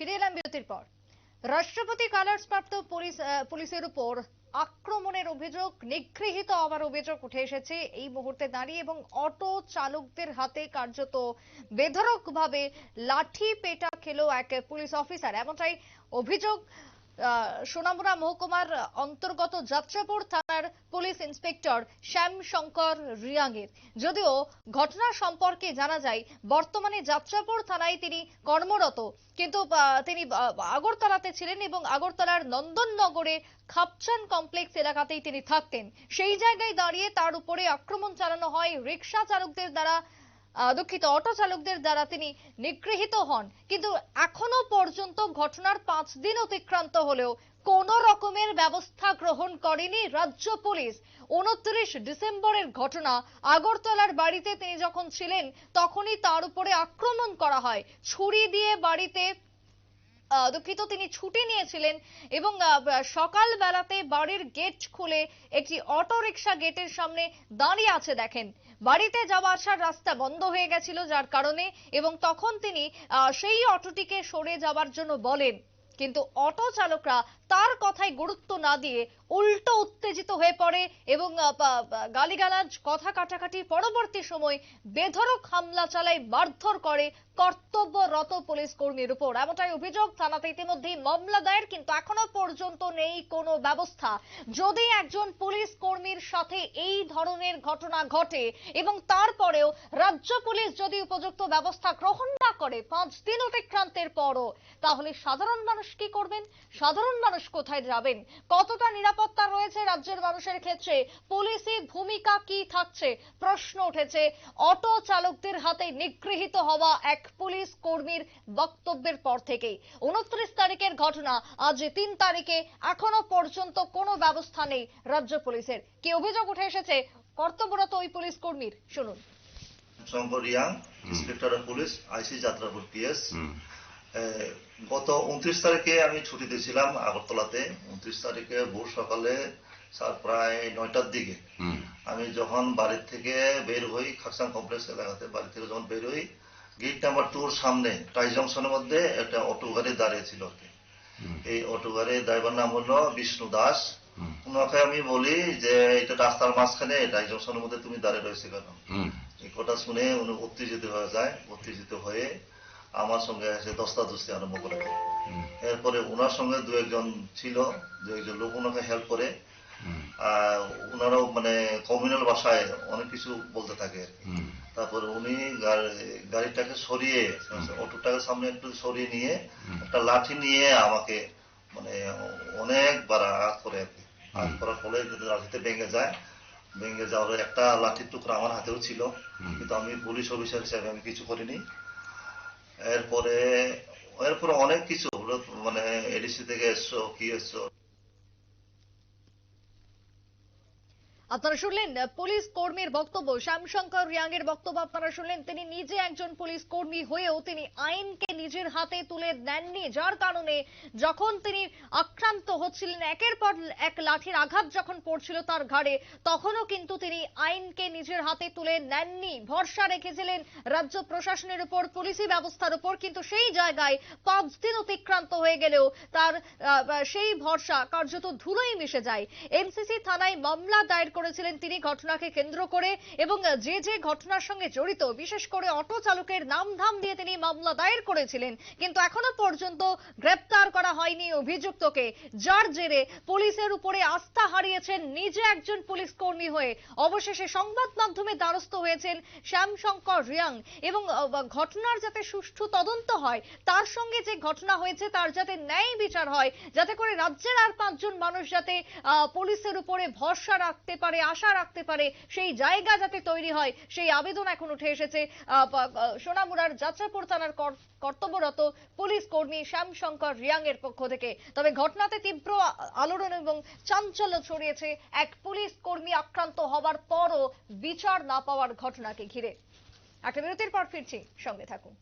ফিরে এলাম বিরতির পর। রাষ্ট্রপতি কালার্স প্রাপ্ত পুলিশের উপর আক্রমণের অভিযোগ, নিগৃহীত আবার অভিযোগ উঠে এসেছে। এই মুহূর্তে দাঁড়িয়ে এবং অটো চালকদের হাতে কার্যত বেধরক ভাবে লাঠি পেটা খেলো এক পুলিশ অফিসার। এমনটাই অভিযোগ সোনামুড়া মহকুমার অন্তর্গত যাত্রাপুর থানার পুলিশ ইন্সপেক্টর শ্যাম শঙ্কর রিয়াংয়ের যদিও ঘটনা সম্পর্কে জানা যায়, বর্তমানে যাত্রাপুর থানায় তিনি কর্মরত। কিন্তু তিনি আগরতলাতে ছিলেন এবং আগরতলার নন্দননগরে খাপচান কমপ্লেক্স এলাকাতেই তিনি থাকতেন। সেই জায়গায় দাঁড়িয়ে তার উপরে আক্রমণ চালানো হয় রিক্সা চালকদের দ্বারা। দুঃখিত, অটো চালকদের দ্বারা তিনি নিগৃহীত হন। কিন্তু এখনও পর্যন্ত ঘটনার পাঁচ দিন অতিক্রান্ত হলেও কোন রকমের ব্যবস্থা গ্রহণ করেনি রাজ্য পুলিশ। উনত্রিশ ডিসেম্বরের ঘটনা, আগরতলার বাড়িতে তিনি যখন ছিলেন, তখনই তার উপরে আক্রমণ করা হয়। ছুরি দিয়ে বাড়িতে দুঃখিত, তিনি ছুটি নিয়েছিলেন এবং সকাল বেলাতে বাড়ির গেট খুলে একটি অটো গেটের সামনে দাঁড়িয়ে আছে দেখেন। বাড়িতে যাওয়া আসার রাস্তা বন্ধ হয়ে গেছিল যার কারণে এবং তখন তিনি সেই অটোটিকে সরে যাওয়ার জন্য বলেন। কিন্তু অটো চালকরা তার কথায় গুরুত্ব না দিয়ে উল্টো উত্তেজিত হয়ে পড়ে এবং গালিগালাজ, কথা কাটাকাটি পরবর্তী সময় বেধড়ক হামলা চালায়, মারধর করে কর্তব্যরত পুলিশ কর্মীর উপর। এমনটাই অভিযোগ থানাতে ইতিমধ্যেই মামলা দায়ের, কিন্তু এখনও পর্যন্ত নেই কোনো ব্যবস্থা। যদি একজন পুলিশ কর্মীর সাথে এই ধরনের ঘটনা ঘটে এবং তারপরেও রাজ্য পুলিশ যদি উপযুক্ত ব্যবস্থা গ্রহণ না করে, পাঁচ দিন অতিক্রান্তের পরও, তাহলে সাধারণ মানুষ কি করবেন? সাধারণ মানুষ কোথায় যাবেন? কতটা নিরাপত্তা রয়েছে রাজ্যের মানুষের ক্ষেত্রে? পুলিশি ভূমিকা কি থাকছে? প্রশ্ন উঠেছে। অটো চালকদের হাতে নিগৃহীত হওয়া এক পুলিশ কর্মীর বক্তব্যের পর থেকেই। উনত্রিশ তারিখের ঘটনা আজ তিন তারিখে এখনও পর্যন্ত কোনো ব্যবস্থা নেই রাজ্য পুলিশের। কি অভিযোগ উঠে এসেছে? কর্তব্যরত ওই পুলিশ কর্মীর। শুনুন। Shankar Riang inspector of police IC Jatrapur PS hmm, গত উনত্রিশ তারিখে আমি ছুটিতে ছিলাম আগরতলাতে। উনত্রিশ তারিখে ভোর সকালে স্যার প্রায় নয়টার দিকে। আমি যখন বাড়ির থেকে বের হই খাকসাং কমপ্লেক্স এলাকাতে বাড়ি থেকে যখন বের হই গেট নাম্বার টুর সামনে টাই জংশনের মধ্যে একটা অটো গাড়ি দাঁড়িয়ে ছিল আর কি। এই অটো গাড়ির ড্রাইভার নাম হলো বিষ্ণু দাস। ওনাকে আমি বলি যে এটা রাস্তার মাঝখানে টাই জংশনের মধ্যে তুমি দাঁড়িয়ে রয়েছে কেন? এই কথা শুনে উনি উত্তেজিত হয়ে যায়। উত্তেজিত হয়ে আমার সঙ্গে এসে দস্তা দস্তি আরম্ভ করে দেয়। এরপরে ওনার সঙ্গে দু একজন ছিল দু একজন লোক ওনাকে হেল্প করে। ওনারাও মানে কমিউনাল ভাষায় অনেক কিছু বলতে থাকে। তারপরে উনি গাড়ি- গাড়িটাকে সরিয়ে অটোটাকে সামনে একটু সরিয়ে নিয়ে একটা লাঠি নিয়ে আমাকে মানে অনেকবার আঘাত করে আর কি। আঘাত করার ফলে যদি লাঠিতে ভেঙে যায় ভেঙে যাওয়ার একটা লাঠির টুকরা আমার হাতেও ছিল। কিন্তু আমি পুলিশ অফিসার হিসেবে আমি কিছু করিনি। এরপরে এরপরে অনেক কিছু মানে এডিসি থেকে এসছো কি এসছো? আপনারা শুনলেন পুলিশ কর্মীর বক্তব্য। শ্যামশঙ্কর রিয়াং এর বক্তব্য আপনারা শুনলেন। তিনি নিজে একজন পুলিশ কর্মী হয়েও তিনি আইনকে নিজের হাতে তুলে নেননি যার কারণে যখন তিনি আক্রান্ত হচ্ছিলেন, একের পর এক লাঠির আঘাত যখন পড়ছিল তার ঘাড়ে, তখনও কিন্তু তিনি আইনকে নিজের হাতে তুলে নেননি। ভরসা রেখেছিলেন রাজ্য প্রশাসনের উপর, পুলিশি ব্যবস্থার উপর, কিন্তু সেই জায়গায় পাঁচ দিন অতিক্রান্ত হয়ে গেলেও তার সেই ভরসা কার্যত ধুলোই মিশে যায়। এনসিসি থানায় মামলা দায়ের করেছিলেন তিনি ঘটনাকে কেন্দ্র করে এবং যে যে ঘটনার সঙ্গে জড়িত, বিশেষ করে অটো চালকের নাম ধাম দিয়ে তিনি মামলা দায়ের করেছিলেন, কিন্তু এখনও পর্যন্ত গ্রেপ্তার করা হয়নি অভিযুক্তকে। যার জেরে পুলিশের উপরে আস্থা হারিয়েছেন নিজে একজন পুলিশ কর্মী হয়ে। অবশেষে সংবাদ মাধ্যমে দ্বারস্থ হয়েছেন শ্যামশঙ্কর রিয়াং এবং ঘটনার যাতে সুষ্ঠু তদন্ত হয়, তার সঙ্গে যে ঘটনা হয়েছে তার যাতে ন্যায় বিচার হয়, যাতে করে রাজ্যের আর পাঁচজন মানুষ যাতে পুলিশের উপরে ভরসা রাখতে পারে আশা রাখতে পারে সেই জায়গা যাতে তৈরি হয়, সেই আবেদন এখন উঠে এসেছে। সোনামুড়ার যাত্রাপুর থানার কর্তব্যরত পুলিশ কর্মী শ্যামশঙ্কর রিয়াং এর পক্ষ থেকে। তবে ঘটনাতে তীব্র আলোড়ন এবং চাঞ্চল্য ছড়িয়েছে। এক পুলিশ কর্মী আক্রান্ত হবার পরও বিচার না পাওয়ার ঘটনাকে ঘিরে। একটা বিরতির পর ফিরছি। সঙ্গে থাকুন।